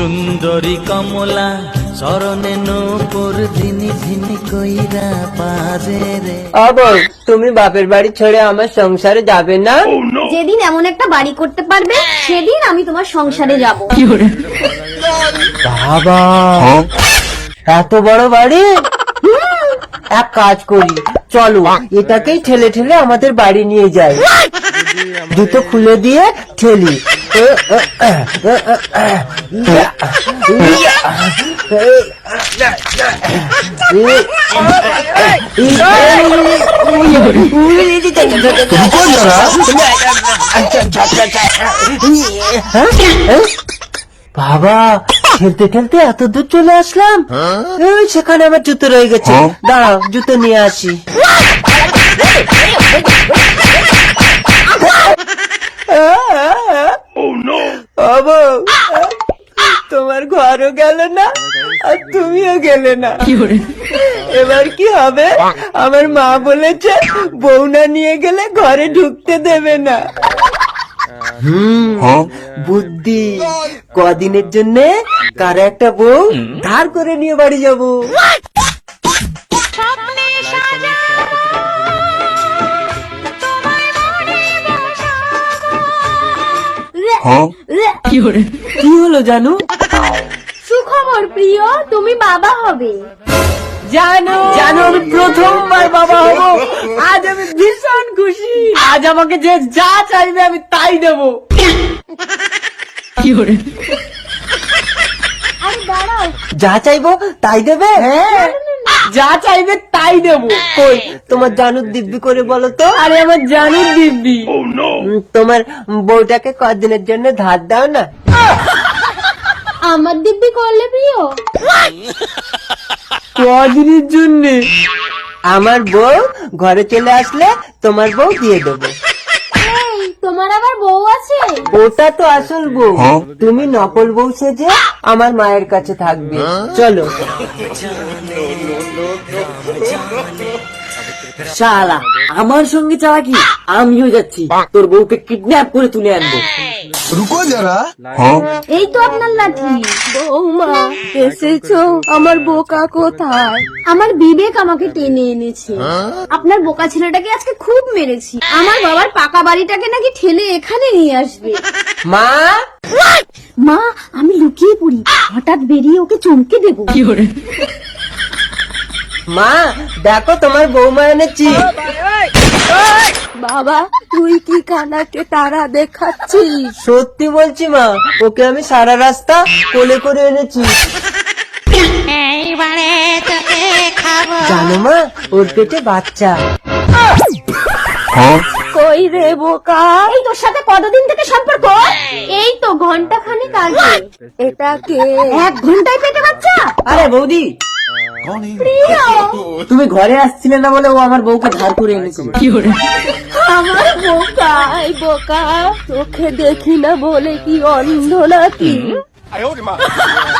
সুন্দরী কমলা শরণে নূপুর ধিনি ধিনি কইরা পাজে রে। অবল তুমি বাপের বাড়ি ছেড়ে আমার সংসারে যাবে না? যেদিন এমন একটা বাড়ি করতে পারবে সেদিন আমি তোমার সংসারে যাব। বাবা এত বড় বাড়ি? এক কাজ করি চলো এটাকেই ঠেলে ঠেলে আমাদের বাড়ি নিয়ে যাই। জুতো খুলে দিয়ে ঠেলি। ইয়া, ইয়া, হ্যাঁ? বাবা খেলতে খেলতে এত দূর চলে আসলাম এই, সেখানে আমার জুতো রয়ে গেছে দাঁড়াও জুতো নিয়ে আসি তোমার ঘরও গেল না আর তুমিও গেলে না। এবার কি হবে? আমার মা বলেছে বউ না নিয়ে গেলে ঘরে ঢুকতে দেবে না। বুদ্ধি। কদিনের জন্য কার একটা বউ ধার করে নিয়ে বাড়ি যাব। কি হলো জানু? সুখবর প্রিয়? তুমি বাবা হবে। জানো। জানো আমি প্রথমবার বাবা হব। আজ আমি ভীষণ খুশি। আজ আমাকে যে যা চাইবে আমি তাই দেবো। আরে দাঁড়াও। যা চাইব তাই দেবে? হ্যাঁ। যা চাইবে তাই দেবো। কই তোমার জানুর দিব্যি করে বলো তো? আরে আমার জানুর দিব্যি। তোমার বউটাকে কদিনের জন্য ধার দাও না। আমার দিব্যি করলে প্রিয়? কদিনের জন্য? আমার বউ ঘরে চলে আসলে তোমার বউ দিয়ে দেবো। এই তোমার আবার বউ আছে? ওটা তো আসল বউ। তুমি নকল বউ সেজে আমার মায়ের কাছে থাকবে। চলো। শালা আমার সঙ্গে চালা কি? আমিও যাচ্ছি। তোর বউকে কিডন্যাপ করে তুলে আনব। রুকো যারা। হ্যাঁ। এই তো আপনার লাঠি। বৌমা এসেছ। আমার বোকা কোথায়? আমার বিবেক আমাকে টেনে এনেছে। হ্যাঁ। আপনার বোকা ছেলেটাকে আজকে খুব মেরেছি। আমার বাবার পাকা বাড়িটাকে নাকি ঠেলে এখানে নিয়ে আসবে। মা? মা আমি লুকিয়ে পড়ি। হঠাৎ বেরিয়ে ওকে চমকে দেবো। মা দেখো তোমার বৌমা এনেছি। বাবা তুই কি কানাকে তারা দেখাচ্ছিস? সত্যি বলছি মা ওকে আমি সারা রাস্তা কোলে করে এনেছি। জানো মা ওর পেটে বাচ্চা। কই রে বোকা? এই তোর সাথে কতদিন থেকে সম্পর্ক? এই তো ঘণ্টা খানিক আগে। এটা কে? এক ঘন্টায় পেটে বাচ্চা? আরে বৌদি তুমি ঘরে আসছিলে না বলে ও আমার বউকে ধার করে এনেছিল। আমার বোকাই বোকা। চোখে দেখি না বলে কি অন্ধ নাকি?